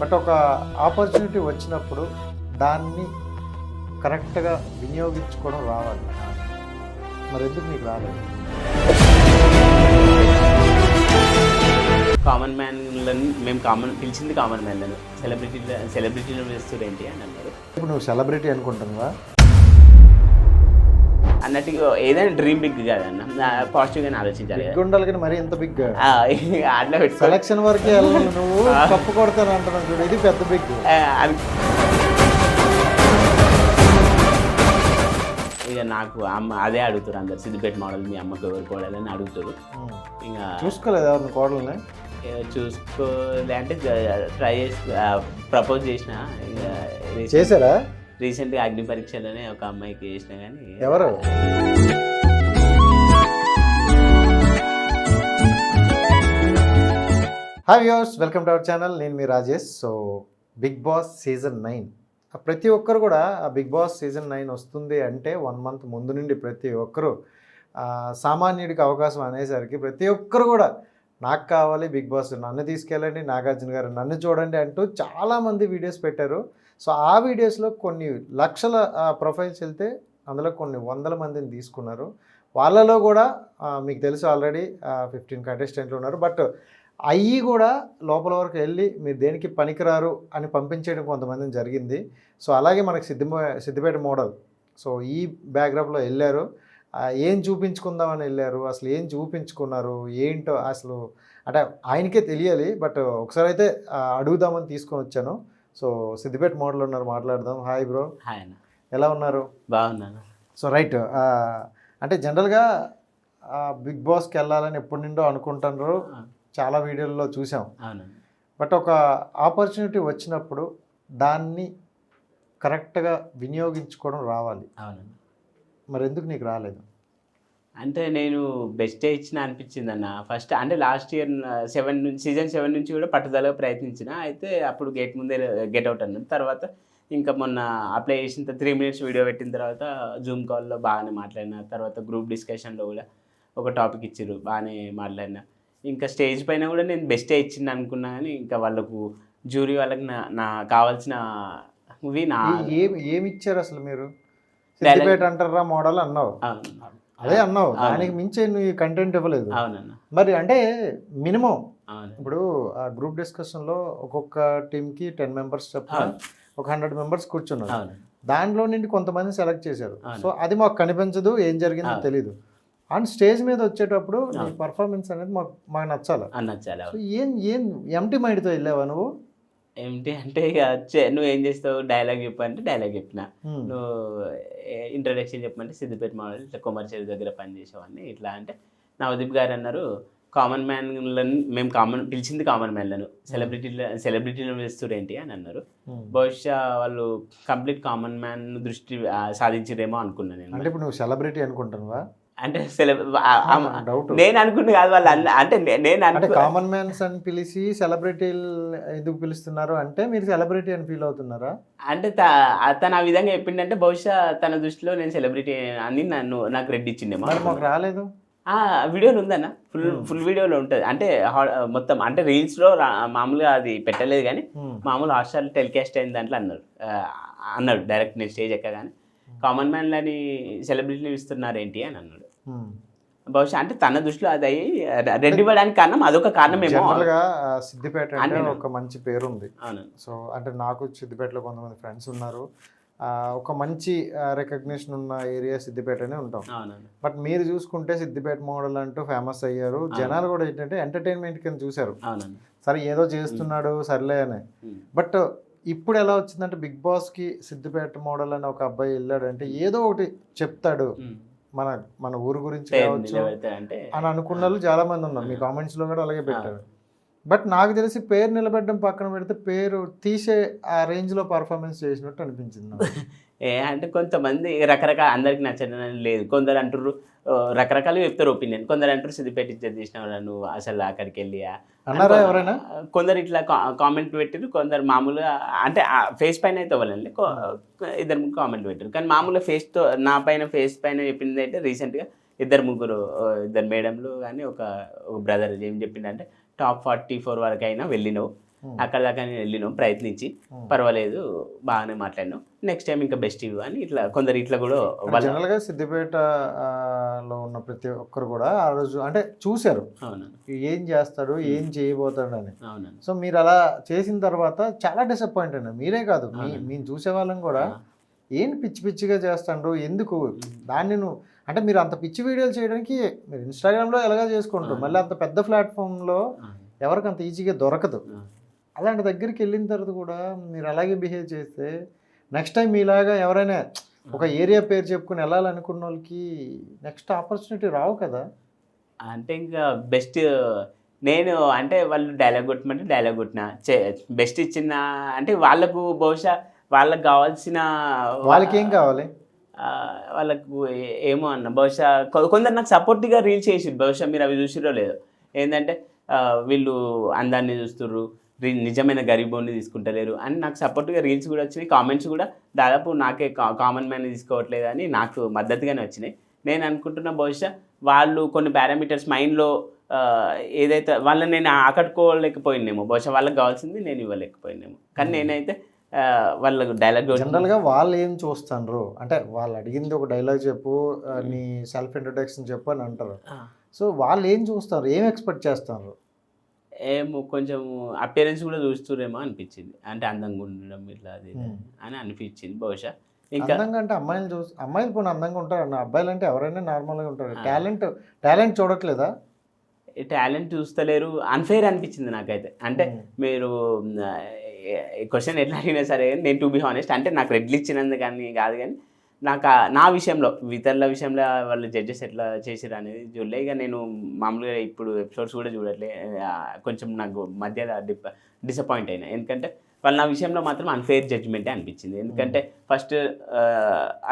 But ఒక opportunity వచ్చినప్పుడు దాన్ని కరెక్ట్గా వినియోగించుకోవడం రావాలి. మరి ఎందుకు నీకు రాలేదు? కామన్ మ్యాన్లను మేము కామన్ పిలిచింది కామన్ మ్యాన్లను. సెలబ్రిటీ సెలబ్రిటీలు పిలుస్తారు ఏంటి అని అన్నారు. ఇప్పుడు నువ్వు సెలబ్రిటీ అనుకుంటున్నావా? అన్నట్టు ఏదైనా డ్రీమ్ బిగ్ కాదన్న. పాజిటివ్గానే ఆలోచించాలి ఉండాలి కానీ మరీ ఇంత బిగ్ అట్లా సెలక్షన్ వరకే నువ్వు కప్పు కొడతాను అంటున్నావు చూడు ఇది పెద్ద బిగ్ ఇక నాకు అమ్మ అదే అడుగుతారు అందరు సిద్దిపేట మోడల్ మీ అమ్మకి ఎవరు కోడాలని అడుగుతారు. ఇంకా చూసుకోలేదు ఎవరిని కోడల్ని? చూసుకోలే అంటే ట్రై చేసి ప్రపోజ్ చేసిన ఇంకా చేశారా? రీసెంట్గా అగ్ని పరీక్షలోనే ఒక అమ్మాయికి చేసిన కానీ ఎవరు? Hi viewers welcome to our channel. నేను మీ Rajesh. So Bigg Boss season nine. ప్రతి ఒక్కరు కూడా ఆ బిగ్ బాస్ సీజన్ నైన్ వస్తుంది అంటే వన్ మంత్ ముందు నుండి ప్రతి ఒక్కరు సామాన్యుడికి అవకాశం అనేసరికి ప్రతి ఒక్కరు కూడా నాకు కావాలి బిగ్ బాస్ నన్ను తీసుకెళ్ళండి నాగార్జున గారు నన్ను చూడండి అంటూ చాలామంది వీడియోస్ పెట్టారు. సో ఆ వీడియోస్లో కొన్ని లక్షల ప్రొఫైల్స్ వెళ్తే అందులో కొన్ని వందల మందిని తీసుకున్నారు. వాళ్ళలో కూడా మీకు తెలుసు ఆల్రెడీ ఫిఫ్టీన్ కంటెస్టెంట్లు ఉన్నారు. బట్ అయ్యి కూడా లోపల వరకు వెళ్ళి మీరు దేనికి పనికిరారు అని పంపించేయడం కొంతమందిని జరిగింది. సో అలాగే మనకి సిద్ధి సిద్ధిపేట మోడల్. సో ఈ బ్యాక్గ్రౌండ్లో వెళ్ళారు. ఏం చూపించుకుందామని వెళ్ళారు? అసలు ఏం చూపించుకున్నారు? ఏంటో అసలు అంటే ఆయనకే తెలియాలి. బట్ ఒకసారి అయితే అడుగుదామని తీసుకొని వచ్చాను. సో సిద్దిపేట మోడల్ ఉన్నారు మాట్లాడదాం. హాయ్ బ్రో హాయ్ అన్న. ఎలా ఉన్నారు? బాగున్నాను సో రైట్ అంటే జనరల్గా బిగ్ బాస్కి వెళ్ళాలని ఎప్పటి నుండో అనుకుంటున్నారు. చాలా వీడియోల్లో చూసాం. బట్ ఒక ఆపర్చునిటీ వచ్చినప్పుడు దాన్ని కరెక్ట్గా వినియోగించుకోవడం రావాలి. మరి ఎందుకు నీకు రాలేదు? అంటే నేను బెస్టే ఇచ్చిన అనిపించింది అన్న ఫస్ట్ అంటే లాస్ట్ ఇయర్ సెవెన్ నుంచి సీజన్ సెవెన్ నుంచి కూడా పట్టుదలగా ప్రయత్నించిన. అయితే అప్పుడు గేట్ ముందే గెట్ అవుట్ అన్నాను తర్వాత ఇంకా మొన్న అప్లై చేసిన త్రీ మినిట్స్ వీడియో పెట్టిన తర్వాత జూమ్ కాల్లో బాగానే మాట్లాడిన. తర్వాత గ్రూప్ డిస్కషన్లో కూడా ఒక టాపిక్ ఇచ్చారు బాగానే మాట్లాడిన. ఇంకా స్టేజ్ పైన కూడా నేను బెస్టే ఇచ్చింది అనుకున్నా కానీ ఇంకా వాళ్ళకు జ్యూరీ వాళ్ళకి నా నా కావాల్సిన మూవీ నా ఏ- ఏం ఏమి ఇచ్చారు అసలు మీరు? సిద్దిపేట అంటారా మోడల్ అన్నావు. అదే అన్నావు. దానికి మించి నువ్వు కంటెంట్ ఇవ్వలేదు. అవునన్న. మరి అంటే మినిమం ఇప్పుడు ఆ గ్రూప్ డిస్కషన్లో ఒక్కొక్క టీంకి టెన్ మెంబర్స్ అవును. ఒక హండ్రెడ్ మెంబర్స్ కూర్చున్నారు. దాంట్లో నుండి కొంతమంది సెలెక్ట్ చేశారు. సో అది మాకు కనిపించదు ఏం జరిగిందో. తెలియదు అండ్ స్టేజ్ మీద వచ్చేటప్పుడు నీ. పర్ఫార్మెన్స్ అనేది మాకు మాకు నచ్చాలి? అన్నచ్చాలి సో ఏం ఏం ఎంటీ మైండ్తో వెళ్ళావా నువ్వు? ఏమిటి అంటే ఇక నువ్వు ఏం చేస్తావు? డైలాగ్ చెప్పు అంటే డైలాగ్ చెప్పిన. నువ్వు ఇంట్రడక్షన్ చెప్పమంటే సిద్దిపేట మోడల్ ఇట్లా కొమర్షియల్ దగ్గర పనిచేసేవాడిని ఇట్లా అంటే నవదీప్ గారు అన్నారు కామన్ మ్యాన్లను మేము కామన్ పిలిచింది కామన్ మ్యాన్లను. సెలబ్రిటీల సెలబ్రిటీలను పిలుస్తురేంటి అని అన్నారు. బహుశా వాళ్ళు కంప్లీట్ కామన్ మ్యాన్ దృష్టి సాధించిరేమో అనుకున్నాను అంటే నేను ఇప్పుడు నువ్వు సెలబ్రిటీ అనుకుంటున్నావా? అంటే నేను అనుకున్నా కాదు వాళ్ళు అంటే నేను కామన్ మ్యాన్స్ అని పిలిచి సెలబ్రిటీలు ఎందుకు పిలుస్తున్నారు అంటే మీరు సెలబ్రిటీ అని ఫీల్ అవుతున్నారా? అంటే తను ఆ విధంగా చెప్పిండంటే బహుశా తన దృష్టిలో నేను సెలబ్రిటీ అని నన్ను నాకు రెడ్ ఇచ్చిండేమో. మరి మాకు రాలేదు. ఆ, వీడియోలో ఉందన్న. ఫుల్. ఫుల్ వీడియోలో ఉంటుంది. అంటే మొత్తం అంటే రీల్స్లో మామూలుగా అది పెట్టలేదు కానీ. మామూలు హాస్టల్ టెలికాస్ట్ అయిన దాంట్లో అన్నారు. ఆ, అన్నాడు డైరెక్ట్ నేను స్టేజ్ ఎక్కగానే. కామన్ మ్యాన్లని సెలబ్రిటీలు ఇస్తున్నారు ఏంటి అని అన్నాడు. బహుశా అంటే తన దృష్టిలో అది అయ్యి రెడ్ ఇవ్వడానికి కారణం అదొక జనరల్గా ఆ, సిద్దిపేట అంటే ఒక మంచి పేరు ఉంది సో అంటే నాకు సిద్దిపేటలో కొంతమంది ఫ్రెండ్స్ ఉన్నారు. ఒక మంచి రికగ్నిషన్ ఉన్న ఏరియా సిద్దిపేటనే ఉంటాం. బట్ మీరు చూసుకుంటే సిద్దిపేట మోడల్ అంటూ ఫేమస్ అయ్యారు. జనాలు కూడా ఏంటంటే ఎంటర్టైన్మెంట్ కింద చూశారు. సరే ఏదో చేస్తున్నాడు సర్లే అని. బట్ ఇప్పుడు ఎలా వచ్చిందంటే బిగ్ బాస్కి సిద్దిపేట మోడల్ అని ఒక అబ్బాయి వెళ్ళాడు అంటే ఏదో ఒకటి చెప్తాడు. మన మన ఊరు గురించి కావచ్చు అని అనుకున్న వాళ్ళు చాలా మంది ఉన్నారు. మీ కామెంట్స్లో కూడా అలాగే పెట్టారు. బట్ నాకు తెలిసి పేరు నిలబెట్టడం పక్కన పెడితే పేరు తీసే ఆ రేంజ్లో పర్ఫార్మెన్స్ చేసినట్టు అనిపించింది. ఏ అంటే కొంతమంది రకరకాల అందరికి నచ్చడం లేదు. కొందరు అంటారు ఆ, రకరకాలుగా చెప్తారు ఒపీనియన్ కొందరు అంటారు సిద్దిపేట ఇచ్చేది తీసినావు నువ్వు అసలు అక్కడికి వెళ్ళి ఆ. అన్నారా ఎవరైనా కొందరు ఇట్లా కామెంట్ పెట్టారు కొందరు మామూలుగా అంటే ఫేస్ పైన అయితే అవ్వాలండి ఇద్దరు ముగ్గురు కామెంట్ పెట్టారు కానీ మామూలుగా ఫేస్తో నా పైన ఫేస్ పైన చెప్పింది అయితే రీసెంట్గా ఇద్దరు ముగ్గురు ఇద్దరు మేడంలు కానీ ఒక బ్రదర్ ఏం చెప్పిందంటే టాప్ ఫార్టీ ఫోర్ వరకు అయినా వెళ్ళినావు. అక్కడ దాకా నేను వెళ్ళినాం ప్రయత్నించి. Hmm. పర్వాలేదు బాగానే మాట్లాడినాం. నెక్స్ట్ టైం ఇంకా బెస్ట్ ఇవ్వు అని ఇట్లా కొందరు ఇట్లా కూడా వాళ్ళ జనరల్గా సిద్దిపేట ఆ, లో ఉన్న ప్రతి ఒక్కరు కూడా ఆ రోజు అంటే చూశారు. ఏం చేస్తాడు ఏం చేయబోతాడు అని. సో మీరు అలా చేసిన తర్వాత చాలా డిసప్పాయింట్ అయినా మీరే కాదు. మేము చూసే వాళ్ళం కూడా. ఏంటి పిచ్చి పిచ్చిగా చేస్తాడు ఎందుకు? దాన్ని నువ్వు అంటే మీరు అంత పిచ్చి వీడియోలు చేయడానికి మీరు ఇన్స్టాగ్రామ్లో ఎలాగా చేసుకుంటారు. మళ్ళీ అంత పెద్ద ప్లాట్ఫామ్లో. ఎవరికి అంత ఈజీగా దొరకదు. అలాంటి దగ్గరికి వెళ్ళిన తర్వాత కూడా మీరు అలాగే బిహేవ్ చేస్తే నెక్స్ట్ టైం మీలాగా ఎవరైనా ఒక ఏరియా పేరు చెప్పుకుని వెళ్ళాలనుకున్న వాళ్ళకి నెక్స్ట్ ఆపర్చునిటీ రావు కదా. అంటే ఇంకా బెస్ట్ నేను అంటే వాళ్ళు డైలాగ్ కొట్టమంటే డైలాగ్ కొట్టిన బెస్ట్ ఇచ్చిన అంటే వాళ్ళకు బహుశా వాళ్ళకి కావాల్సిన వాళ్ళకి ఏం కావాలి వాళ్ళకు ఏమో అన్న. బహుశా కొందరు నాకు సపోర్టివ్గా రీల్స్ చేసిరు బహుశా మీరు అవి చూసిరో లేదో. ఏంటంటే వీళ్ళు అందాన్ని చూస్తుర్రు. నిజమైన గరీబోని తీసుకుంటలేరు. అని నాకు సపోర్ట్గా రీల్స్ కూడా వచ్చినాయి కామెంట్స్ కూడా. దాదాపు నాకే కామన్ మ్యాన్ తీసుకోవట్లేదు అని నాకు మద్దతుగానే వచ్చినాయి. నేను అనుకుంటున్న బహుశా వాళ్ళు కొన్ని పారామీటర్స్ మైండ్లో ఏదైతే వాళ్ళని నేను ఆకట్టుకోలేకపోయినేమో బహుశా వాళ్ళకి కావాల్సింది నేను ఇవ్వలేకపోయినేమో. కానీ నేనైతే వాళ్ళకు డైలాగ్ జనరల్గా వాళ్ళు ఏం చూస్తారు అంటే వాళ్ళు అడిగింది ఒక డైలాగ్ చెప్పు నీ సెల్ఫ్ ఇంట్రొడక్షన్ చెప్పు అని అంటారు. సో వాళ్ళు ఏం చూస్తారు? ఏం ఎక్స్పెక్ట్ చేస్తారు? ఏమో కొంచెం అపేరెన్స్ కూడా చూస్తురేమో అనిపించింది అంటే అందంగా ఉండడం ఇట్లా అది. అని అనిపించింది బహుశా ఇంకా అందంగా అంటే అమ్మాయిలు చూసి అమ్మాయిలు పోనీ అందంగా ఉంటారు అన్న అబ్బాయిలు అంటే ఎవరైనా నార్మల్గా ఉంటారు. టాలెంట్ టాలెంట్ చూడట్లేదా టాలెంట్ చూస్తలేరు అన్ఫెయిర్ అనిపించింది నాకైతే అంటే. మీరు క్వశ్చన్ ఎట్లా అడిగినా సరే నేను టు బి హానెస్ట్ అంటే నాకు రెడ్లు ఇచ్చినందుకు కానీ కాదు కానీ నాకు నా విషయంలో ఇతరుల విషయంలో వాళ్ళు జడ్జెస్ ఎట్లా చేసిరు అనేది చూడలే. ఇక నేను మామూలుగా ఇప్పుడు ఎపిసోడ్స్ కూడా చూడట్లే. కొంచెం నాకు మధ్య డిసప్పాయింట్ అయినా. ఎందుకంటే వాళ్ళు నా విషయంలో మాత్రం అన్ఫెయిర్ జడ్జ్మెంటే అనిపించింది. ఎందుకంటే ఫస్ట్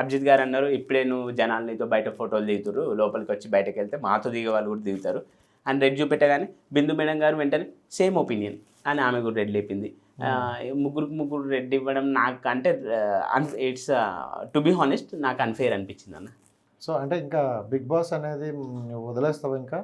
అభిజిత్ గారు అన్నారు ఇప్పుడే నువ్వు జనాలు నీతో బయట ఫోటోలు దిగుతారు లోపలికి వచ్చి బయటకు వెళ్తే మాతో దిగే వాళ్ళు కూడా దిగుతారు. అని రెడ్ చూపెట్టగానే బిందు మేడం గారు వెంటనే సేమ్ ఒపీనియన్ అని ఆమె కూడా రెడ్ లేపింది. ముగ్గురికి ముగ్గురు రెడ్ ఇవ్వడం నాకు అంటే ఇట్స్ టు బి హానెస్ట్ నాకు అన్ఫేర్ అనిపించింది అన్న. సో అంటే ఇంకా బిగ్ బాస్ అనేది వదిలేస్తావు ఇంకా?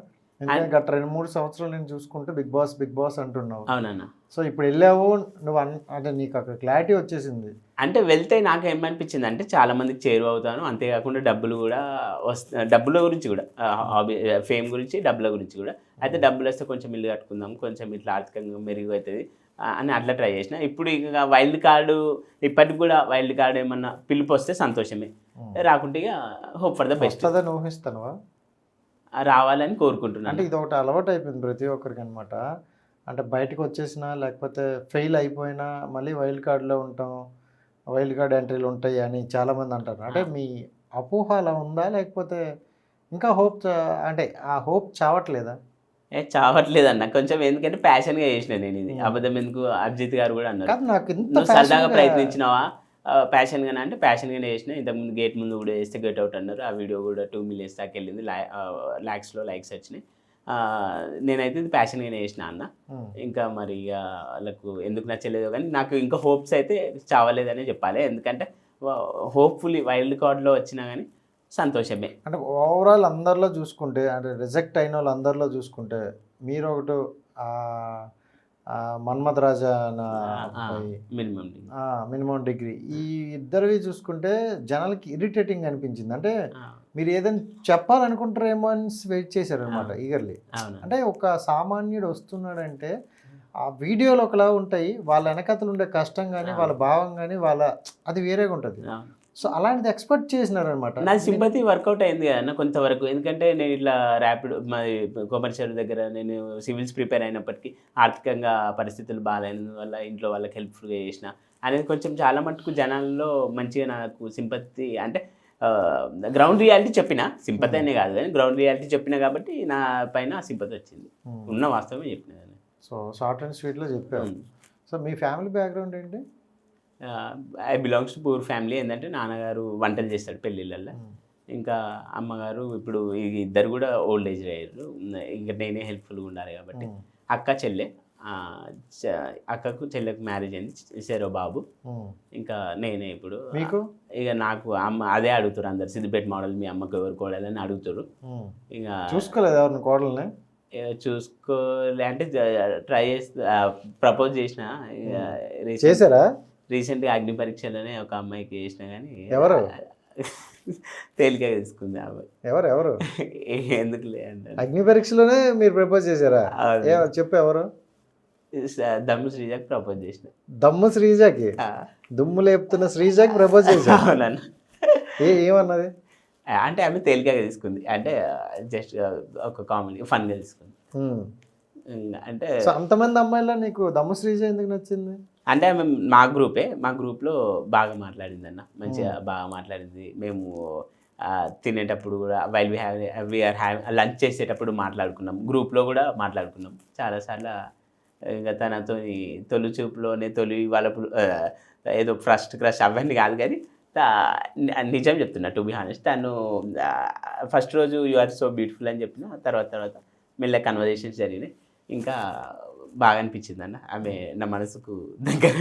గత రెండు మూడు సంవత్సరాలు నేను చూసుకుంటే బిగ్ బాస్ బిగ్ బాస్ అంటున్నావు. అవునన్న. సో ఇప్పుడు వెళ్ళావు నువ్వు అంటే నీకు అక్కడ క్లారిటీ వచ్చేసింది. అంటే వెళ్తే నాకు ఏమనిపించింది అంటే చాలా మందికి చేరువ అవుతాను అంతేకాకుండా డబ్బులు కూడా వస్త డబ్బుల గురించి కూడా హాబీ ఫేమ్ గురించి డబ్బుల గురించి కూడా. అయితే డబ్బులు వస్తే కొంచెం ఇల్లు కట్టుకుందాం కొంచెం ఇట్లా ఆర్థికంగా మెరుగు అవుతుంది. అని అట్లా ట్రై చేసిన. ఇప్పుడు ఇక వైల్డ్ కార్డు ఇప్పటికి కూడా వైల్డ్ కార్డు ఏమన్నా పిలుపు వస్తే సంతోషమే. రాకుంటే ఇక హోప్ ఫర్ ద బెస్ట్ ఊహిస్తానువా? రావాలని కోరుకుంటున్నాను. అంటే ఇది ఒకటి అలవాటు అయిపోయింది ప్రతి ఒక్కరికి అనమాట అంటే బయటకు వచ్చేసినా లేకపోతే ఫెయిల్ అయిపోయినా మళ్ళీ వైల్డ్ కార్డ్లో ఉంటాం. వైల్డ్ కార్డ్ ఎంట్రీలు ఉంటాయి అని చాలామంది అంటారు. అంటే మీ అపోహ అలా ఉందా? లేకపోతే ఇంకా హోప్ అంటే ఆ హోప్ చావట్లేదా? ఏ చావట్లేదన్న. కొంచెం ఎందుకంటే ప్యాషన్గా చేసిన నేను ఇది. అబద్ధం ఎందుకు? అభిజిత్ గారు కూడా అన్నారు. నువ్వు సరదాగా ప్రయత్నించినావా? ప్యాషన్గానే అంటే ప్యాషన్గానే చేసిన. ఇంతకుముందు గేట్ ముందు కూడా వేస్తే గెట్ అవుట్ అన్నారు. ఆ వీడియో కూడా టూ మిలియన్స్ దాకా వెళ్ళింది. ల్యాక్స్లో లైక్స్ వచ్చినాయి. నేనైతే ఇది ప్యాషన్గానే చేసిన అన్న. ఇంకా మరి ఇక వాళ్ళకు ఎందుకు నచ్చలేదో కానీ నాకు ఇంకా హోప్స్ అయితే చావలేదనే చెప్పాలి. ఎందుకంటే హోప్ఫుల్లీ వైల్డ్ కార్డ్లో వచ్చినా కానీ సంతోషమే. అంటే ఓవరాల్ అందరిలో చూసుకుంటే అంటే రిజెక్ట్ అయిన వాళ్ళు అందరిలో చూసుకుంటే మీరు ఒకటి Manmath Raja minimum minimum degree. ఈ ఇద్దరివి చూసుకుంటే జనాలకి ఇరిటేటింగ్ అనిపించింది. అంటే మీరు ఏదైనా చెప్పాలనుకుంటారేమో అని వెయిట్ చేశారు అనమాట ఈగర్లీ అంటే ఒక సామాన్యుడు వస్తున్నాడంటే ఆ వీడియోలు ఒకలా ఉంటాయి. వాళ్ళ వెనకతలు ఉండే కష్టం కానీ వాళ్ళ భావం కానీ వాళ్ళ అది వేరేగా ఉంటుంది. సో అలాంటిది ఎక్స్పెక్ట్ చేసినారనమాట. నా సింపతి వర్కౌట్ అయింది కదన్న కొంతవరకు. ఎందుకంటే నేను ఇట్లా ర్యాపిడ్ మాది కొమర్షియల్ దగ్గర నేను సివిల్స్ ప్రిపేర్ అయినప్పటికీ ఆర్థికంగా పరిస్థితులు బాగాలేనందువల్ల ఇంట్లో వాళ్ళకి హెల్ప్ఫుల్గా చేసిన. అనేది కొంచెం చాలా మటుకు జనాల్లో మంచిగా నాకు సింపతి అంటే గ్రౌండ్ రియాలిటీ చెప్పిన సింపతి అనే కాదు కానీ గ్రౌండ్ రియాలిటీ చెప్పిన కాబట్టి నా పైన సింపతి వచ్చింది. ఉన్న వాస్తవమే చెప్పిన. సో షార్ట్ అండ్ స్వీట్లో చెప్పారు సో మీ ఫ్యామిలీ బ్యాక్గ్రౌండ్ ఏంటి? I belongs to poor family ఏంటంటే నాన్నగారు వంటలు చేస్తాడు పెళ్ళిళ్ళల్లో. ఇంకా అమ్మగారు ఇప్పుడు ఇద్దరు కూడా ఓల్డ్ ఏజ్ అయ్యారు. ఇంకా నేనే హెల్ప్ఫుల్గా ఉండాలి కాబట్టి. అక్క చెల్లె అక్కకు చెల్లెకు మ్యారేజ్ అయింది. చెరో బాబు. ఇంకా నేనే ఇప్పుడు. మీకు? ఇక నాకు అమ్మ అదే అడుగుతారు అందరు. సిద్దిపేట మోడల్ మీ అమ్మకు ఎవరు కోడాలని అడుగుతారు. ఇక చూసుకోలేదు ఎవరిని కోడల్ని? చూసుకోలే. అంటే ట్రై చేస్తా ప్రపోజ్ చేసిన చేశారా? రీసెంట్గా అగ్ని పరీక్షలోనే ఒక అమ్మాయికి చేసిన కానీ ఎవరు? తేలికగా తీసుకుంది ఎవరు ఎవరు? ఎందుకులే అంటే అగ్ని పరీక్షలోనే మీరు ప్రపోజ్ చేశారా? చెప్పు ఎవరు? దమ్ము శ్రీజాకి ప్రపోజ్ చేసిన. దమ్ము శ్రీజాకి? దుమ్ము లేపుతున్న శ్రీజాకి ప్రపోజ్ అవునన్న. ఏ ఏమన్నది? అంటే ఆమె తేలికగా తీసుకుంది. అంటే జస్ట్ ఒక కామెడీ ఫన్గా తీసుకుంది. అంటే సో అంతమంది అమ్మాయిలో నీకు దమ్ము శ్రీజ ఎందుకు నచ్చింది? అంటే ఆమె మా గ్రూపే మా గ్రూప్లో బాగా మాట్లాడింది అన్న మంచిగా బాగా మాట్లాడింది. మేము తినేటప్పుడు కూడా while we have we are have lunch చేసేటప్పుడు మాట్లాడుకున్నాం. గ్రూప్లో కూడా మాట్లాడుకున్నాం. చాలాసార్లు ఇంకా తనతో తొలి చూపులోనే తొలి వాళ్ళ ఏదో ఫస్ట్ క్రష్ అవన్నీ కాదు కానీ నిజం చెప్తున్నా టు బి హానెస్ట్ తను ఫస్ట్ రోజు యు ఆర్ సో బ్యూటిఫుల్ అని చెప్పిన తర్వాత తర్వాత మెల్ల కన్వర్జేషన్స్ జరిగినాయి. ఇంకా బాగా అనిపించింది అన్న ఆమె నా మనసుకు దగ్గర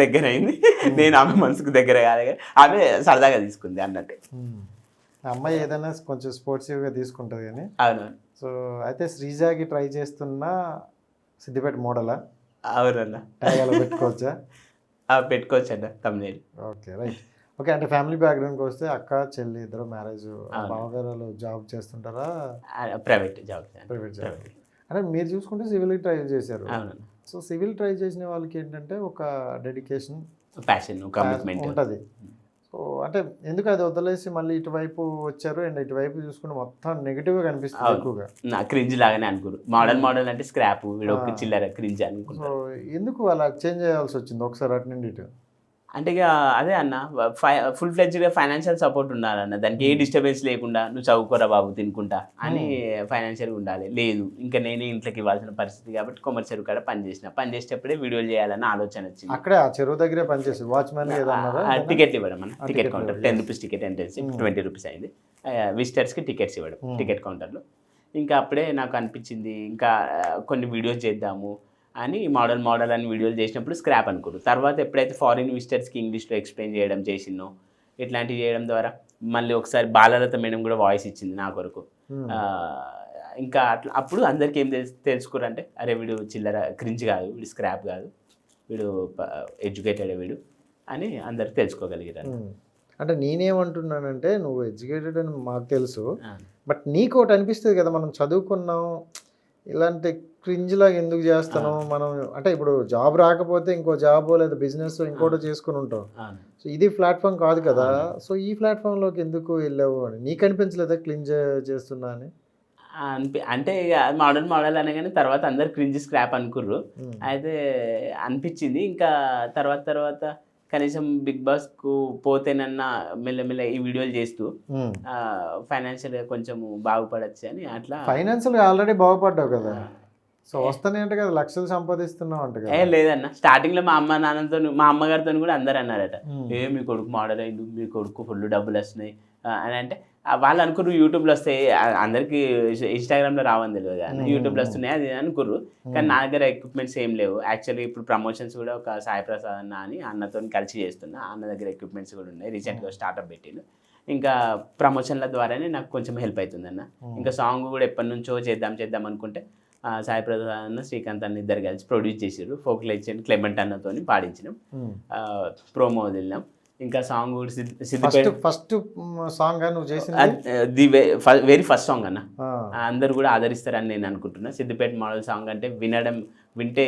దగ్గర అయింది నేను ఆమె మనసుకు దగ్గర కాదు కానీ ఆమె సరదాగా తీసుకుంది అన్నట్టు. అమ్మాయి ఏదైనా కొంచెం స్పోర్ట్సివ్గా తీసుకుంటుంది కానీ. అవునవును సో అయితే శ్రీజాకి ట్రై చేస్తున్న సిద్దిపేట మోడలా? అవునన్న. ట్యాగ్ పెట్టుకోవచ్చా? ఆ, పెట్టుకోవచ్చు అన్న తమ్నేల్ ఓకే రైట్. ఓకే అంటే ఫ్యామిలీ బ్యాక్గ్రౌండ్కి వస్తే అక్క చెల్లి ఇద్దరు మ్యారేజ్ అవును. బావగారు జాబ్ చేస్తుంటారా? ప్రైవేట్ జాబ్ ప్రైవేట్ జాబ్ అంటే మీరు చూసుకుంటే సివిల్ ట్రై చేశారు. సో సివిల్ ట్రై చేసిన వాళ్ళకి ఏంటంటే ఒక డెడికేషన్ ప్యాషన్ కమిట్మెంట్ ఉంటుంది. సో అంటే ఎందుకు అది వదిలేసి మళ్ళీ ఇటువైపు వచ్చారు? అండ్ ఇటువైపు చూసుకుంటే మొత్తం నెగిటివ్గా కనిపిస్తుంది. ఎక్కువగా. నా క్రింజ్ లాగానే అనుకోరు మోడల్ మోడల్ అంటే స్క్రాప్. చిల్లర క్రింజ్ సో అనుకుంటారు ఎందుకు అలా చేంజ్ చేయాల్సి వచ్చింది? ఒకసారి అటు నుండి ఇటు. అంటే ఇక అదే అన్న ఫుల్ ఫ్లెడ్జ్గా ఫైనాన్షియల్ సపోర్ట్ ఉండాలన్న. దానికి ఏ డిస్టర్బెన్స్ లేకుండా నువ్వు చదువుకోరా బాబు తినుకుంటా అని ఫైనాన్షియల్గా ఉండాలి. లేదు ఇంకా నేనే ఇంట్లోకి ఇవ్వాల్సిన పరిస్థితి కాబట్టి కొమర్షియల్ కాడ పని చేసిన. పని చేసేటప్పుడే వీడియోలు చేయాలన్న ఆలోచన వచ్చింది. అక్కడే ఆ చెరువు దగ్గరే పనిచేసి వాచ్మెన్ టికెట్లు ఇవ్వడం అన్న. Ticket counter ten. Rupees ticket entrance Hmm. Twenty rupees అయింది. విజిటర్స్కి టికెట్స్ ఇవ్వడం Hmm. టికెట్ కౌంటర్లో ఇంకా అప్పుడే నాకు అనిపించింది ఇంకా కొన్ని వీడియోస్ చేద్దాము అని మోడల్ మోడల్ అని వీడియోలు చేసినప్పుడు స్క్రాప్ అనుకోరు. తర్వాత ఎప్పుడైతే ఫారిన్ విజిటర్స్కి ఇంగ్లీష్లో ఎక్స్ప్లెయిన్ చేయడం చేసినో ఇట్లాంటివి చేయడం ద్వారా మళ్ళీ ఒకసారి బాలలత మేడం కూడా వాయిస్ ఇచ్చింది నా కొరకు. ఇంకా అట్లా అప్పుడు అందరికీ ఏం తెలుసు తెలుసుకోరంటే అరే వీడు చిల్లర క్రింజ్ కాదు వీడు స్క్రాప్ కాదు వీడు ఎడ్యుకేటెడ్ వీడు అని అందరు తెలుసుకోగలిగారు. అంటే నేనేమంటున్నానంటే నువ్వు ఎడ్యుకేటెడ్ అని మాకు తెలుసు బట్ నీకు ఒకటి అనిపిస్తుంది కదా మనం చదువుకున్నాం ఇలాంటి క్రింజ్ లాగా ఎందుకు చేస్తాను మనం అంటే ఇప్పుడు జాబ్ రాకపోతే ఇంకో జాబ్ లేదా బిజినెస్ ఇంకోటి చేసుకుని ఉంటాం. సో ఇది ప్లాట్ఫామ్ కాదు కదా. సో ఈ ప్లాట్ఫామ్లోకి ఎందుకు వెళ్ళావు అని? నీకు అనిపించలేదా క్లింజ్ చేస్తున్నా అని? అనిపి అంటే ఇక మోడల్ మోడల్ అనగానే తర్వాత అందరు క్రింజ్ స్క్రాప్ అనుకుర్రు. అయితే అనిపించింది. ఇంకా తర్వాత తర్వాత కనీసం బిగ్ బాస్కు పోతేనన్నా మెల్లమెల్ల ఈ వీడియోలు చేస్తూ. ఫైనాన్షియల్గా కొంచెం బాగుపడచ్చు అని అట్లా ఫైనాన్షియల్ ఆల్రెడీ బాగుపడ్డావు కదా. సో వస్తానే అంటే కదా లక్షలు సంపాదిస్తున్నావు అంట ఏ కదా లేదన్న. స్టార్టింగ్లో మా అమ్మ నాన్నతో మా అమ్మగారితో కూడా అందరు అన్నారట. ఏ మీ కొడుకు మోడల్ అయింది మీ కొడుకు ఫుల్ డబ్బులు వస్తున్నాయి. అని అంటే వాళ్ళు అనుకుర్రు యూట్యూబ్లో వస్తాయి అందరికీ ఇన్స్టాగ్రామ్లో రావని తెలియదు కానీ. యూట్యూబ్లో వస్తున్నాయి అది అనుకుర్రు. కానీ నా దగ్గర ఎక్విప్మెంట్స్ ఏం లేవు. యాక్చువల్లీ ఇప్పుడు ప్రమోషన్స్ కూడా ఒక సాయి ప్రసాద్ అన్న అని అన్నతో కలిసి చేస్తున్నా. అన్న దగ్గర ఎక్విప్మెంట్స్ కూడా ఉన్నాయి. రీసెంట్గా స్టార్ట్అప్ పెట్టిండు. ఇంకా ప్రమోషన్ల ద్వారానే నాకు కొంచెం హెల్ప్ అవుతుంది అన్న Hmm. ఇంకా సాంగ్ కూడా ఎప్పటి నుంచో చేద్దాం చేద్దాం అనుకుంటే సాయి ప్రసాద్ అన్న శ్రీకాంత్ అన్న ఇద్దరు కలిసి ప్రొడ్యూస్ చేసారు ఫోక్ లెజెండ్ క్లెమెంట్ అన్నతో పాడించినాం. Hmm. ప్రోమో వదిలినాం. ఇంకా సాంగ్ కూడా ఫస్ట్ సాంగ్ నువ్వు ది వెరీ ఫస్ట్ సాంగ్ అన్న. అందరు కూడా ఆదరిస్తారని నేను అనుకుంటున్నా. సిద్దిపేట మోడల్ సాంగ్ అంటే వినడం వింటే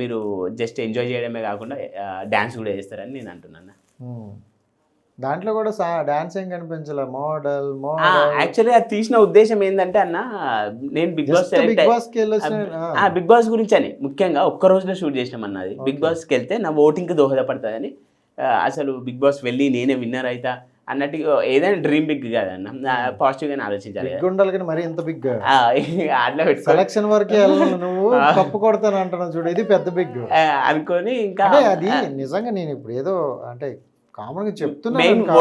మీరు జస్ట్ ఎంజాయ్ చేయడమే కాకుండా డ్యాన్స్ కూడా చేస్తారని నేను అంటున్నాను Hmm. దాంట్లో కూడా సా డాన్స్ ఏం కనిపించలే మోడల్ మోడల్ యాక్చువల్లీ అది తీసిన ఉద్దేశం ఏంటంటే అన్న నేను Bigg Boss Bigg Boss. Bigg Boss గురించి అని ముఖ్యంగా ఒక్క రోజులో షూట్ చేసినాం అన్నది బిగ్. బాస్కి వెళ్తే నా ఓటింగ్కి దోహదపడుతుందని అసలు బిగ్ బాస్ వెళ్ళి నేనే విన్నర్ అవుతా అన్నట్టు ఏదైనా డ్రీమ్ బిగ్ కాదన్న పాజిటివ్గానే ఆలోచించాలి బిగ్ ఉండాలి కానీ మరి ఇంత బిగ్ అట్లా సెలక్షన్ వరకే నువ్వు. కప్పు కొడతాను అంటున్నావు చూడు. ఇది పెద్ద బిగ్ అనుకొని ఇంకా అది నిజంగా నేను ఇప్పుడు ఏదో అంటే కామన్గా Main చెప్తున్నాను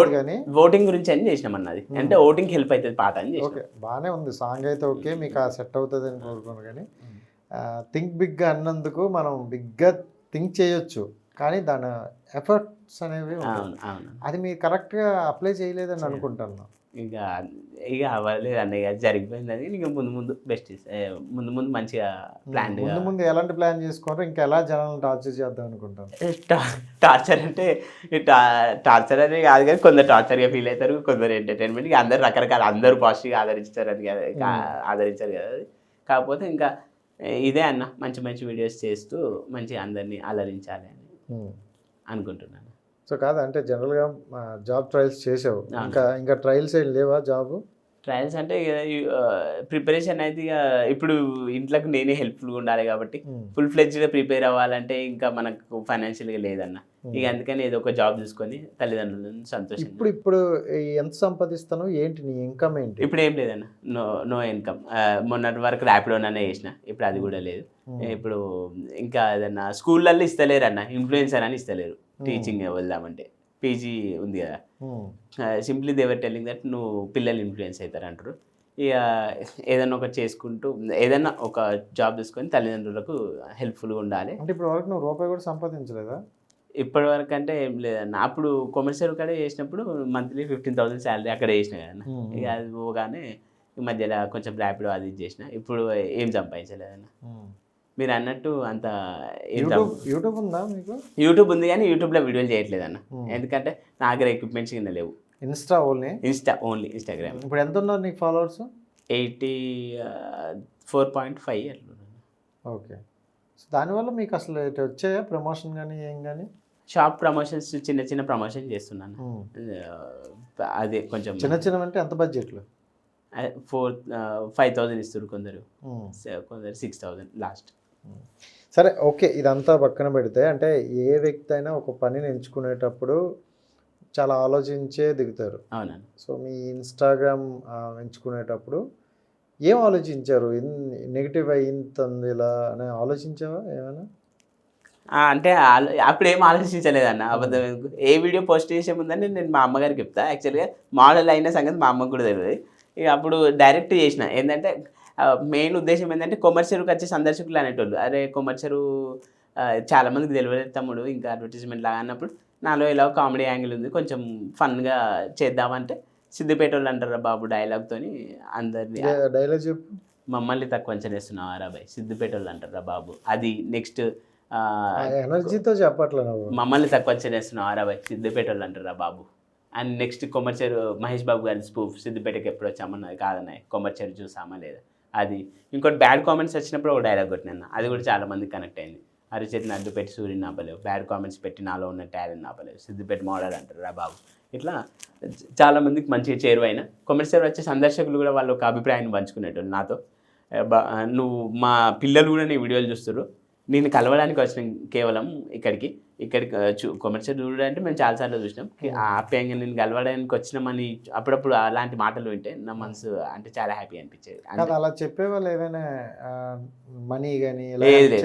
ఓటింగ్ గురించి అని చేసినాం అన్నది అంటే ఓటింగ్ హెల్ప్ అవుతుంది పాట అని ఓకే బాగానే ఉంది. సాంగ్ అయితే ఓకే మీకు ఆ సెట్ అవుతుంది అని కోరుకోను కానీ. థింక్ బిగ్గా అన్నందుకు మనం బిగ్గా థింక్ చేయొచ్చు కానీ దాని ఎఫర్ట్స్ అనేవి అది మీరు కరెక్ట్గా అప్లై చేయలేదని అనుకుంటాను ఇక ఇక అవ్వలేదు అన్న ఇక జరిగిపోయింది అది. ఇక ముందు ముందు బెస్ట్ ముందు ముందు మంచిగా ప్లాన్ ముందు ముందు ఎలాంటి ప్లాన్ చేసుకోరు? ఇంకా ఎలా జనాలను టార్చర్ చేద్దాం అనుకుంటాం టార్చర్ అంటే టార్చర్ అని కాదు కానీ కొందరు టార్చర్గా ఫీల్ అవుతారు కొందరు ఎంటర్టైన్మెంట్ అందరు రకరకాల అందరూ పాజిటివ్గా ఆదరిస్తారు అని కదా ఇక ఆదరించారు కదా అది. కాకపోతే ఇంకా ఇదే అన్న మంచి మంచి వీడియోస్ చేస్తూ మంచిగా అందరినీ అలరించాలి అని అనుకుంటున్నాను. సో కాదు అంటే జనరల్గా జాబ్ ట్రయల్స్ చేసావు. ఇంకా ఇంకా ట్రయల్స్ ఏం లేవా జాబ్? ట్రయల్స్ అంటే ప్రిపరేషన్ అయితే ఇక ఇప్పుడు ఇంట్లోకి నేనే హెల్ప్ఫుల్గా ఉండాలి కాబట్టి ఫుల్ ఫ్లెడ్జ్గా ప్రిపేర్ అవ్వాలంటే ఇంకా మనకు ఫైనాన్షియల్గా లేదన్న. ఇక అందుకని ఏదో ఒక జాబ్ చూసుకొని తల్లిదండ్రులను సంతోషం ఇప్పుడు ఇప్పుడు ఎంత సంపాదిస్తాను ఏంటి నీ ఇన్కమ్ ఏంటి? ఇప్పుడు ఏం లేదన్న. No no income. మొన్నటి వరకు ర్యాపిడోననే చేసిన. ఇప్పుడు అది కూడా లేదు. ఇప్పుడు ఇంకా ఏదన్నా స్కూళ్ళల్లో ఇస్తలేరు అన్న ఇన్ఫ్లుయెన్సర్ అని ఇస్తలేరు. టీచింగ్ వెళ్దామంటే. పీజీ ఉంది కదా. సింప్లీ దేవర్ టెల్లింగ్ దట్ నువ్వు పిల్లలు ఇన్ఫ్లుయెన్స్ అవుతారు అంటారు. ఇక ఏదన్నా ఒకటి చేసుకుంటూ ఏదన్నా ఒక జాబ్ తీసుకొని తల్లిదండ్రులకు హెల్ప్ఫుల్గా ఉండాలి. అంటే ఇప్పుడు వరకు నువ్వు రూపాయి కూడా సంపాదించలేదా? ఇప్పటి వరకు అంటే ఏం లేదన్న అప్పుడు కొమర్షియల్ కాడ చేసినప్పుడు మంత్లీ ఫిఫ్టీన్ థౌసండ్ శాలరీ అక్కడ చేసిన కదన్న. ఇక అది పోగానే ఈ మధ్యలో కొంచెం ర్యాపిడో అది ఇది చేసిన. ఇప్పుడు ఏం సంపాదించలేదన్న. మీరు అన్నట్టు అంత యూట్యూబ్ ఉందా మీకు? యూట్యూబ్ ఉంది కానీ యూట్యూబ్లో వీడియోలు చేయట్లేదు అన్న. ఎందుకంటే నా దగ్గర ఎక్విప్మెంట్స్ కింద లేవు. Insta only? Insta only Instagram ఇప్పుడు ఎంత ఉన్నారు నీకు followers eighty four point five అట్లా ఓకే. సో దానివల్ల మీకు అసలు వచ్చాయా ప్రమోషన్ కానీ ఏం కానీ? షాప్ ప్రమోషన్స్ చిన్న చిన్న ప్రమోషన్ చేస్తున్నాను. అదే కొంచెం చిన్న చిన్న అంటే ఎంత బడ్జెట్లు ఫోర్ ఫైవ్ థౌజండ్ ఇస్తారు కొందరు. కొందరు సిక్స్ థౌజండ్ లాస్ట్ సరే ఓకే ఇదంతా పక్కన పెడితే అంటే ఏ వ్యక్తి అయినా ఒక పనిని ఎంచుకునేటప్పుడు చాలా ఆలోచించే దిగుతారు. అవునండి. సో మీ ఇన్స్టాగ్రామ్ ఎంచుకునేటప్పుడు ఏం ఆలోచించారు? నెగిటివ్ అయింది ఇలా అని ఆలోచించావా ఏమైనా? అంటే అప్పుడు ఏం ఆలోచించలేదన్న అబద్ధం ఏ వీడియో పోస్ట్ చేసే ముందని నేను మా అమ్మగారికి చెప్తా. యాక్చువల్గా మోడల్ అయిన సంగతి మా అమ్మకు కూడా తెలియదు ఇక అప్పుడు డైరెక్ట్ చేసిన. ఏంటంటే మెయిన్ ఉద్దేశం ఏంటంటే కొమర్షియల్కి వచ్చే సందర్శకులు అనేటోళ్ళు. అరే కొమర్షియల్ చాలా మందికి తెలియలేదు తమ్ముడు ఇంకా అడ్వర్టైజ్మెంట్ లాగా అన్నప్పుడు నాలో ఇలా కామెడీ యాంగిల్ ఉంది కొంచెం ఫన్గా చేద్దామంటే సిద్దిపేట వాళ్ళు అంటారా బాబు డైలాగ్తోని అందరినీ. డైలాగ్ చెప్పు. మమ్మల్ని తక్కువ అంచనేస్తున్నావు రాబాయ్ సిద్దిపేట వాళ్ళు అంటారా బాబు. అది నెక్స్ట్ ఎనర్జీతో చెప్పట్లే నువ్వు. మమ్మల్ని తక్కువ చేస్తున్నావు ఆరాబాయ్ సిద్దిపేట వాళ్ళు అంటారా బాబు. అండ్ నెక్స్ట్ కొమర్చర్ మహేష్ బాబు గారి స్పూఫ్ సిద్దిపేటకి ఎప్పుడు వచ్చామన్నది కాదన్నాయి కొమర్చర్ చూసామా లేదా? అది. ఇంకోటి బ్యాడ్ కామెంట్స్ వచ్చినప్పుడు ఒక డైలాగ్ కొట్టినాను అది కూడా చాలా మందికి కనెక్ట్ అయింది. అరిచేతిని అడ్డు పెట్టి సూర్యుని నాపలేవు. బ్యాడ్ కామెంట్స్ పెట్టి నాలో ఉన్న టాలెంట్ నాపలేవు. సిద్దిపేట మోడల్ అంటారు. రా బాబు. ఇట్లా చాలామందికి మంచిగా చేరువైన. కొమర్షియల్ వచ్చే సందర్శకులు కూడా వాళ్ళ ఒక అభిప్రాయాన్ని పంచుకునేటోళ్ళు నాతో. బా- నువ్వు మా పిల్లలు కూడా నీ వీడియోలు చూస్తారు నేను కలవడానికి వచ్చిన కేవలం ఇక్కడికి ఇక్కడికి చూ కొమర్షియల్ చూడంటే మేము చాలాసార్లు చూసినాం. ఆ ఆప్యాయంగా నేను కలవడానికి వచ్చినామని అప్పుడప్పుడు అలాంటి మాటలు వింటే నా మనసు అంటే చాలా హ్యాపీ అనిపించేది. అలా చెప్పేవాళ్ళు ఏమైనా మనీ కానీ లేదు,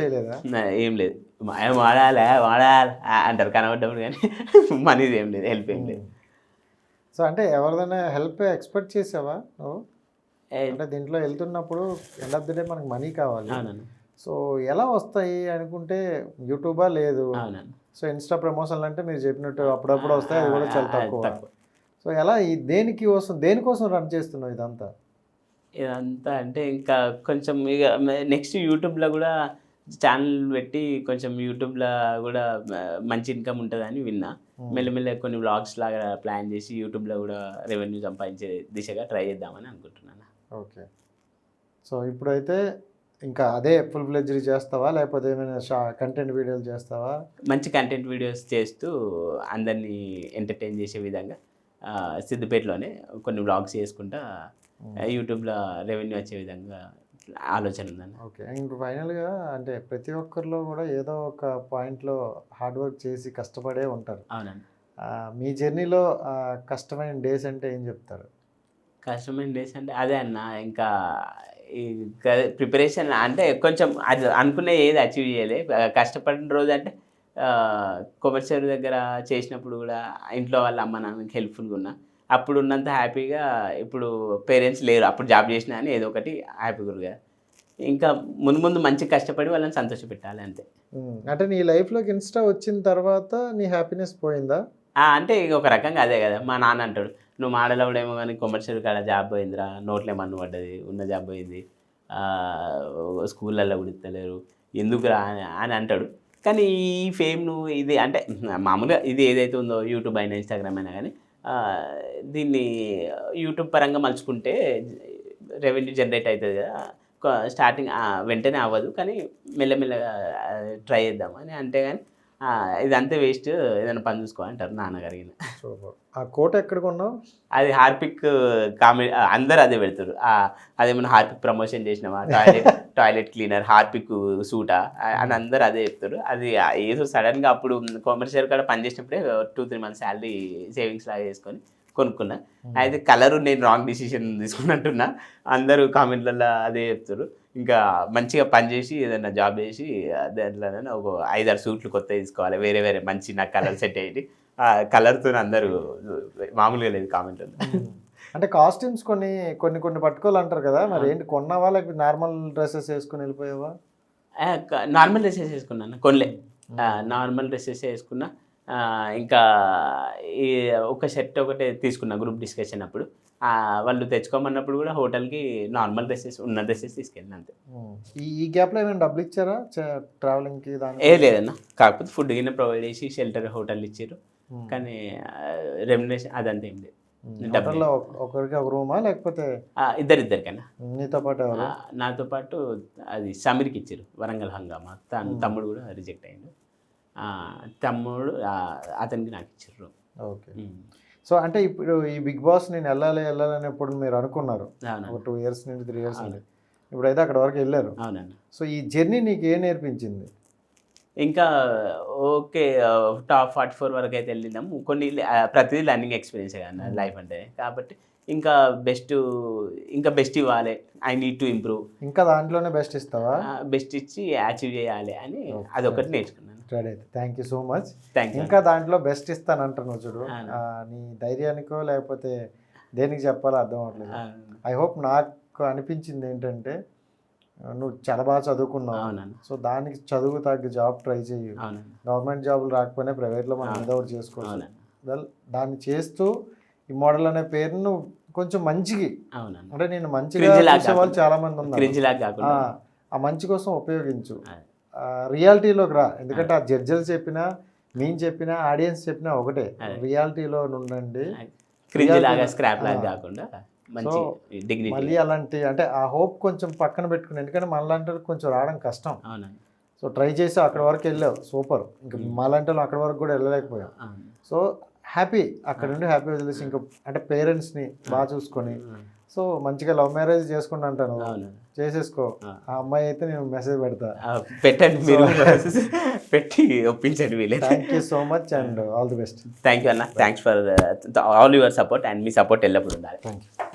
ఏం లేదు. ఏ వాడాలా వాడాలి అంటారు కనబడ్డప్పుడు కానీ మనీది ఏం లేదు హెల్ప్ ఏం లేదు. సో అంటే ఎవరిదైనా హెల్ప్ ఎక్స్పెక్ట్ చేసావా నువ్వు? అంటే దీంట్లో వెళ్తున్నప్పుడు ఎండ్ ఆఫ్ ది డే మనకి మనీ కావాలి. సో ఎలా వస్తాయి అనుకుంటే యూట్యూబా లేదు? సో ఇన్స్టా ప్రమోషన్లు అంటే మీరు చెప్పినట్టు అప్పుడప్పుడు వస్తాయి అది కూడా చాలా తక్కువ. సో ఎలా ఈ దేనికి కోసం దేనికోసం రన్ చేస్తున్నావు ఇదంతా? ఇదంతా అంటే ఇంకా కొంచెం ఇక నెక్స్ట్ యూట్యూబ్లో కూడా ఛానల్ పెట్టి కొంచెం యూట్యూబ్లో కూడా మంచి ఇన్కమ్ ఉంటుందని విన్నా. మెల్లమెల్ల కొన్ని వ్లాగ్స్ లాగా ప్లాన్ చేసి యూట్యూబ్లో కూడా రెవెన్యూ సంపాదించే దిశగా ట్రై చేద్దామని అనుకుంటున్నాను. ఓకే. సో ఇప్పుడైతే ఇంకా అదే ఫుల్ ఫ్లెడ్జ్ చేస్తావా? లేకపోతే ఏమైనా షా కంటెంట్ వీడియోలు చేస్తావా? మంచి కంటెంట్ వీడియోస్ చేస్తూ అందరినీ ఎంటర్టైన్ చేసే విధంగా సిద్దిపేటలోనే కొన్ని వ్లాగ్స్ చేసుకుంటా యూట్యూబ్లో రెవెన్యూ వచ్చే విధంగా ఆలోచన ఉందన్న. ఓకే ఇంక ఫైనల్గా అంటే ప్రతి ఒక్కరిలో కూడా ఏదో ఒక పాయింట్లో హార్డ్ వర్క్ చేసి కష్టపడే ఉంటారు. అవునండి. మీ జర్నీలో కష్టమైన డేస్ అంటే ఏం చెప్తారు? కష్టమైన డేస్ అంటే అదే అన్న ఇంకా ప్రిపరేషన్ అంటే కొంచెం అది అనుకునే ఏది అచీవ్ చేయలే. కష్టపడిన రోజు అంటే కొమర్షియల్ దగ్గర చేసినప్పుడు కూడా ఇంట్లో వాళ్ళ అమ్మ నాన్నకి హెల్ప్ఫుల్గా ఉన్నా అప్పుడు ఉన్నంత హ్యాపీగా ఇప్పుడు పేరెంట్స్ లేరు. అప్పుడు జాబ్ చేసినా అని ఏదో ఒకటి హ్యాపీగా ఇంకా ముందు ముందు మంచి కష్టపడి వాళ్ళని సంతోషపెట్టాలి అంతే. అంటే నీ లైఫ్లోకి ఇన్స్టా వచ్చిన తర్వాత నీ హ్యాపీనెస్ పోయిందా? అంటే ఇక ఒక రకంగా అదే కదా. మా నాన్న అంటాడు నువ్వు మాడలవుడేమో కానీ కొమర్షియల్ కాడ జాబ్ పోయిందిరా నోట్లే మన్ను పడ్డది ఉన్న జాబ్ పోయింది. స్కూళ్ళల్లో కూడా ఇస్తలేరు ఎందుకురా అని అని అంటాడు. కానీ ఈ ఫేమ్ నువ్వు ఇది అంటే మామూలుగా ఇది ఏదైతే ఉందో యూట్యూబ్ అయినా ఇన్స్టాగ్రామ్ అయినా కానీ దీన్ని యూట్యూబ్ పరంగా మలుచుకుంటే రెవెన్యూ జనరేట్ అవుతుంది కదా. స్టార్టింగ్ వెంటనే అవ్వదు. కానీ మెల్లమెల్లగా ట్రై చేద్దాం అని. అంటే కానీ ఆ, ఇదంతా వేస్ట్ ఏదైనా పని చూసుకో అంటారు నాన్నగారు ఈయన. సూపర్. ఆ కోట ఎక్కడ కొన్నావు? అది హార్పిక్ కామెడీ అందరూ అదే పెడతారు. అదేమన్నా హార్పిక్ ప్రమోషన్ చేసినావా? టాయిలెట్ టాయిలెట్ క్లీనర్ హార్పిక్ సూటా? అని అందరూ అదే చెప్తారు. అది ఏదో సడన్గా అప్పుడు కమర్షియల్ కూడా పనిచేసినప్పుడే two three months salary savings లాగా చేసుకొని కొనుక్కున్నా. అయితే కలరు నేను రాంగ్ డిసిషన్ తీసుకున్నట్టున్నా. అందరూ కామెంట్లలో అదే చెప్తారు. ఇంకా మంచిగా పని చేసి ఏదైనా జాబ్ చేసి దాంట్లోనే ఒక ఐదారు సూట్లు కొత్త తీసుకోవాలి. వేరే వేరే మంచి నాకు కలర్ సెట్ అయ్యి ఆ కలర్తో అందరూ మామూలుగా లేదు కామెంట్లలో అంటే కాస్ట్యూమ్స్ కొన్ని కొన్ని కొన్ని పట్టుకోవాలంటారు కదా. మరి ఏంటి కొన్నావా లేకపోతే నార్మల్ డ్రెస్సెస్ వేసుకుని వెళ్ళిపోయావా? నార్మల్ డ్రెస్సెస్ వేసుకున్నాను కొనలే. నార్మల్ డ్రెస్సెస్ వేసుకున్నా ఇంకా ఈ ఒక షర్ట్ ఒకటే తీసుకున్నా గ్రూప్ డిస్కషన్ అప్పుడు. వాళ్ళు తెచ్చుకోమన్నప్పుడు కూడా హోటల్కి నార్మల్ డ్రెస్సెస్ ఉన్న డ్రెస్సెస్ తీసుకెళ్ళిన అంతే. ఈ గ్యాప్లో ఏమైనా డబ్బులు ఇచ్చారా? ట్రావెలింగ్కి ఏ లేదన్న. కాకపోతే ఫుడ్ గిన్నె ప్రొవైడ్ చేసి షెల్టర్ హోటల్ ఇచ్చారు. కానీ రెమ్యునేషన్ అదంతా ఏం లేదు. డబ్బులు. ఒకరికి ఒక రూమా లేకపోతే ఆ, ఇద్దరు ఇద్దరికైనా నీతో పాటు నాతో పాటు అది సమీర్కి ఇచ్చారు వరంగల్ హంగామా? తన. తమ్ముడు కూడా రిజెక్ట్ అయ్యిండు తమ్ముడు అతనికి నాకు ఇచ్చారు. ఓకే. సో అంటే ఇప్పుడు ఈ బిగ్ బాస్ నేను వెళ్ళాలి వెళ్ళాలని ఎప్పుడు మీరు అనుకున్నారు. ఒక టూ ఇయర్స్ నుండి త్రీ ఇయర్స్. నుండి. ఇప్పుడైతే అక్కడ వరకు వెళ్ళారు. అవునన్న సో ఈ జర్నీ నీకు ఏం నేర్పించింది? ఇంకా ఓకే టాప్ ఫార్టీ ఫోర్ వరకు అయితే వెళ్ళినాము కొన్ని ప్రతిదీ లర్నింగ్ ఎక్స్పీరియన్స్ కదా. లైఫ్ అంటే. కాబట్టి ఇంకా బెస్ట్ ఇంకా బెస్ట్ ఇవ్వాలి. ఐ నీడ్ టు ఇంప్రూవ్ ఇంకా దాంట్లోనే బెస్ట్ ఇస్తావా? బెస్ట్ ఇచ్చి అచీవ్ చేయాలి అని. అదొకటి నేర్చుకున్నాను రెడీ అయితే. థ్యాంక్ యూ సో మచ్ ఇంకా దాంట్లో బెస్ట్ ఇస్తానంటున్నావు చూడు. అవును. ఆ, నీ ధైర్యానికో లేకపోతే దేనికి చెప్పాలో అర్థం అవ్వట్లేదు. ఐ హోప్ నాకు అనిపించింది ఏంటంటే నువ్వు చాలా బాగా చదువుకున్నావు. సో దానికి చదువు తగ్గ జాబ్ ట్రై చేయి గవర్నమెంట్ జాబులు రాకపోయినా ప్రైవేట్లో మనం. ఏదో ఒకటి అవునన్న. వెల్ దాన్ని చేస్తూ ఈ మోడల్ అనే పేరును కొంచెం మంచికి అంటే నేను మంచిగా చూసే వాళ్ళు. చాలా మంది ఉన్నారు. ఆ, మంచి కోసం ఉపయోగించు. రియాలిటీలోకి రా. ఎందుకంటే ఆ జడ్జెలు చెప్పినా నేను చెప్పినా ఆడియన్స్ చెప్పినా ఒకటే. రియాలిటీలో స్క్రాప్ లాగా. కాకుండా మంచి డిగ్నిటీ మళ్ళీ అలాంటి అంటే ఆ హోప్ కొంచెం పక్కన పెట్టుకుని ఎందుకంటే మనలాంటి కొంచెం రావడం కష్టం. సో ట్రై చేసి అక్కడ వరకు వెళ్ళావు. సూపర్. ఇంకా. మాలాంటి వాళ్ళు అక్కడ వరకు కూడా వెళ్ళలేకపోయాం. సో హ్యాపీ అక్కడ నుండి హ్యాపీ వదిలేసి ఇంకా అంటే పేరెంట్స్ని బాగా చూసుకొని సో మంచిగా లవ్ మ్యారేజ్ చేసుకుని అంటాను చేసేసుకో. ఆ. అమ్మాయి అయితే నేను మెసేజ్ పెడతా. పెట్టండి మీరు పెట్టి ఒప్పించండి వీలే thank you so much and all the best thank you అన్న. Thanks for all your support and me support ఎల్లప్పుడు ఉండాలి. Thank you